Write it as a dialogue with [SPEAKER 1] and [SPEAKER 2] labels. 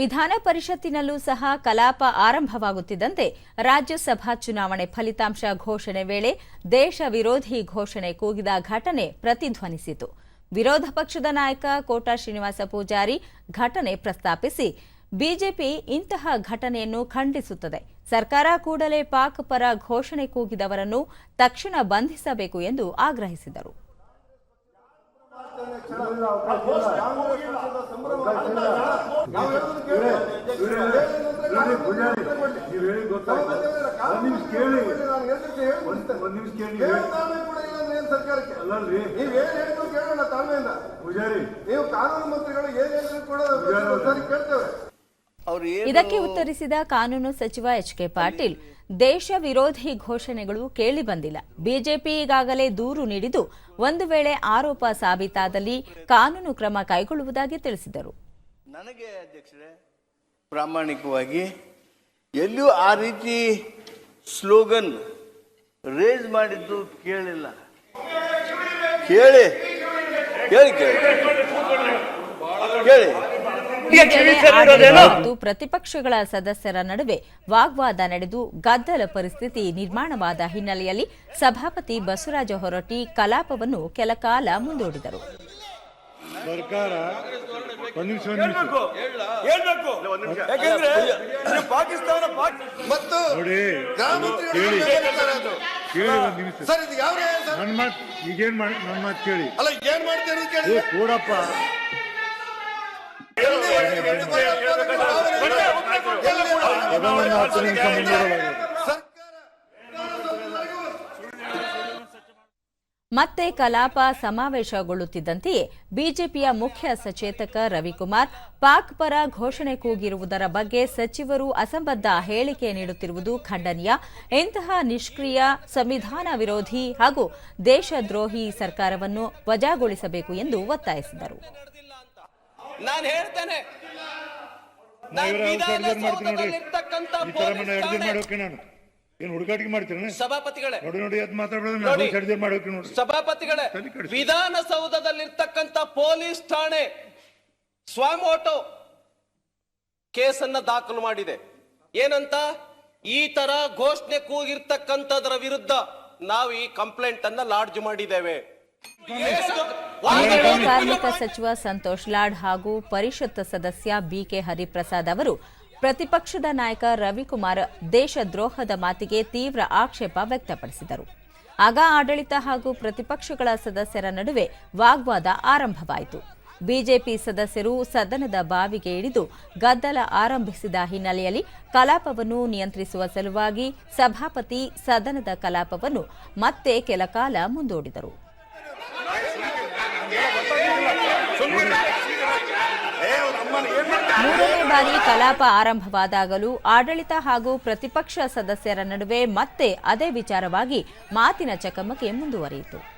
[SPEAKER 1] ವಿಧಾನ ಪರಿಷತ್ತಿನಲ್ಲೂ ಸಹ ಕಲಾಪ ಆರಂಭವಾಗುತ್ತಿದ್ದಂತೆ ರಾಜ್ಯಸಭಾ ಚುನಾವಣೆ ಫಲಿತಾಂಶ ಘೋಷಣೆ ವೇಳೆ ದೇಶ ವಿರೋಧಿ ಘೋಷಣೆ ಕೂಗಿದ ಘಟನೆ ಪ್ರತಿಧ್ವನಿಸಿತು. ವಿರೋಧ ಪಕ್ಷದ ನಾಯಕ ಕೋಟಾ ಶ್ರೀನಿವಾಸ ಪೂಜಾರಿ ಘಟನೆ ಪ್ರಸ್ತಾಪಿಸಿ, ಬಿಜೆಪಿ ಇಂತಹ ಘಟನೆಯನ್ನು ಖಂಡಿಸುತ್ತದೆ. ಸರ್ಕಾರ ಕೂಡಲೇ ಪಾಕ್ ಪರ ಘೋಷಣೆ ಕೂಗಿದವರನ್ನು ತಕ್ಷಣ ಬಂಧಿಸಬೇಕು ಎಂದು ಆಗ್ರಹಿಸಿದರು. ಇದಕ್ಕೆ ಉತ್ತರಿಸಿದ ಕಾನೂನು ಸಚಿವ ಎಚ್ ಕೆ ಪಾಟೀಲ್ ದೇಶ ವಿರೋಧಿ ಘೋಷಣೆಗಳು ಕೇಳಿಬಂದಿಲ್ಲ ಬಿಜೆಪಿ ಈಗಾಗಲೇ ದೂರು ನೀಡಿದ್ದು ಒಂದು ವೇಳೆ ಆರೋಪ ಸಾಬೀತಾದಲ್ಲಿ ಕಾನೂನು ಕ್ರಮ ಕೈಗೊಳ್ಳುವುದಾಗಿ ತಿಳಿಸಿದರು.
[SPEAKER 2] ನನಗೆ ಅಧ್ಯಕ್ಷರೇ, ಪ್ರಾಮಾಣಿಕವಾಗಿ ಎಲ್ಲೂ ಆ ರೀತಿ ಸ್ಲೋಗನ್ ರೇಸ್ ಮಾಡಿದ್ದು ಕೇಳಿಲ್ಲ. ಕೇಳಿ ಕೇಳಿ ಕೇಳಿ. ಕೇಳಿ.
[SPEAKER 1] ಪ್ರತಿಪಕ್ಷಗಳ ಸದಸ್ಯರ ನಡುವೆ ವಾಗ್ವಾದ ನಡೆದು ಗದ್ದಲ ಪರಿಸ್ಥಿತಿ ನಿರ್ಮಾಣವಾದ ಹಿನ್ನೆಲೆಯಲ್ಲಿ ಸಭಾಪತಿ ಬಸವರಾಜ ಹೊರಟ್ಟಿ ಕಲಾಪವನ್ನು ಕೆಲಕಾಲ ಮುಂದೂಡಿದರು.
[SPEAKER 3] ಸರ್ಕಾರ ಒಂದ್ ನಿಮಿಷ ಒಂದ್ ನಿಮಿಷ.
[SPEAKER 4] ಯಾಕಂದ್ರೆ ಇದು ಪಾಕಿಸ್ತಾನ
[SPEAKER 5] ಮತ್ತು
[SPEAKER 3] ನೋಡಿ
[SPEAKER 5] ಗೃಹ
[SPEAKER 3] ಕೇಳಿ
[SPEAKER 5] ಏನ್ ಹೇಳ್ತಾರೆ ಅದು?
[SPEAKER 3] ಕೇಳಿ ಒಂದ್ ನಿಮಿಷ.
[SPEAKER 5] ಸರ್ ಇದು ಯಾವ ಸರ್?
[SPEAKER 3] ನನ್ ಮಾತ್ ಈಗೇನ್ ಮಾಡಿ ನನ್ನ ಮಾತ್ ಕೇಳಿ.
[SPEAKER 5] ಅಲ್ಲ ಏನ್ ಮಾಡ್ತೀರಿ
[SPEAKER 3] ಕೂಡಪ್ಪ.
[SPEAKER 1] ಮತ್ತೆ ಕಲಾಪ ಸಮಾವೇಶಗೊಳ್ಳುತ್ತಿದ್ದಂತೆಯೇ ಬಿಜೆಪಿಯ ಮುಖ್ಯ ಸಚೇತಕ ರವಿಕುಮಾರ್ ಪಾಕ್ ಪರ ಘೋಷಣೆ ಕೂಗಿರುವುದರ ಬಗ್ಗೆ ಸಚಿವರು ಅಸಂಬದ್ಧ ಹೇಳಿಕೆ ನೀಡುತ್ತಿರುವುದು ಖಂಡನೀಯ. ಇಂತಹ ನಿಷ್ಕ್ರಿಯ ಸಂವಿಧಾನ ವಿರೋಧಿ ಹಾಗೂ ದೇಶದ್ರೋಹಿ ಸರ್ಕಾರವನ್ನು ವಜಾಗೊಳಿಸಬೇಕು ಎಂದು ಒತ್ತಾಯಿಸಿದರು.
[SPEAKER 6] ನಾನು ಹೇಳ್ತೇನೆ.
[SPEAKER 3] ಏನ್ ಮಾಡ್ತೀರ
[SPEAKER 6] ಸಭಾಪತಿಗಳೇ.
[SPEAKER 3] ನೋಡಿ ನೋಡಿ ಅದ್ ಮಾಡೋಕೆ ನೋಡಿ.
[SPEAKER 6] ಸಭಾಪತಿಗಳೇ. ವಿಧಾನಸೌಧದಲ್ಲಿರ್ತಕ್ಕಂಥ ಪೊಲೀಸ್ ಠಾಣೆ ಸ್ವಾಮೋಟೋ ಕೇಸನ್ನ ದಾಖಲು ಮಾಡಿದೆ. ಏನಂತ? ಈ ತರ ಘೋಷಣೆ ಕೂಗಿರ್ತಕ್ಕಂಥದ್ರ ವಿರುದ್ಧ ನಾವು ಈ ಕಂಪ್ಲೇಂಟ್ ಅನ್ನ ಲಾಡ್ಜ್ ಮಾಡಿದ್ದೇವೆ.
[SPEAKER 1] ಕಾರ್ಮಿಕ ಸಚಿವ ಸಂತೋಷ್ ಲಾಡ್ ಹಾಗೂ ಪರಿಷತ್ ಸದಸ್ಯ ಬಿಕೆ ಹರಿಪ್ರಸಾದ್ ಅವರು ಪ್ರತಿಪಕ್ಷದ ನಾಯಕ ರವಿಕುಮಾರ್ ದೇಶದ್ರೋಹದ ಮಾತಿಗೆ ತೀವ್ರ ಆಕ್ಷೇಪ ವ್ಯಕ್ತಪಡಿಸಿದರು. ಆಗ ಆಡಳಿತ ಹಾಗೂ ಪ್ರತಿಪಕ್ಷಗಳ ಸದಸ್ಯರ ನಡುವೆ ವಾಗ್ವಾದ ಆರಂಭವಾಯಿತು. ಬಿಜೆಪಿ ಸದಸ್ಯರು ಸದನದ ಬಾವಿಗೆ ಇಳಿದು ಗದ್ದಲ ಆರಂಭಿಸಿದ ಹಿನ್ನೆಲೆಯಲ್ಲಿ ಕಲಾಪವನ್ನು ನಿಯಂತ್ರಿಸುವ ಸಲುವಾಗಿ ಸಭಾಪತಿ ಸದನದ ಕಲಾಪವನ್ನು ಮತ್ತೆ ಕೆಲಕಾಲ ಮುಂದೂಡಿದರು. ಮೂರನೇ ಬಾರಿ ಕಲಾಪ ಆರಂಭವಾದಾಗಲೂ ಆಡಳಿತ ಹಾಗೂ ಪ್ರತಿಪಕ್ಷ ಸದಸ್ಯರ ನಡುವೆ ಮತ್ತೆ ಅದೇ ವಿಚಾರವಾಗಿ ಮಾತಿನ ಚಕಮಕಿ ಮುಂದುವರಿಯಿತು.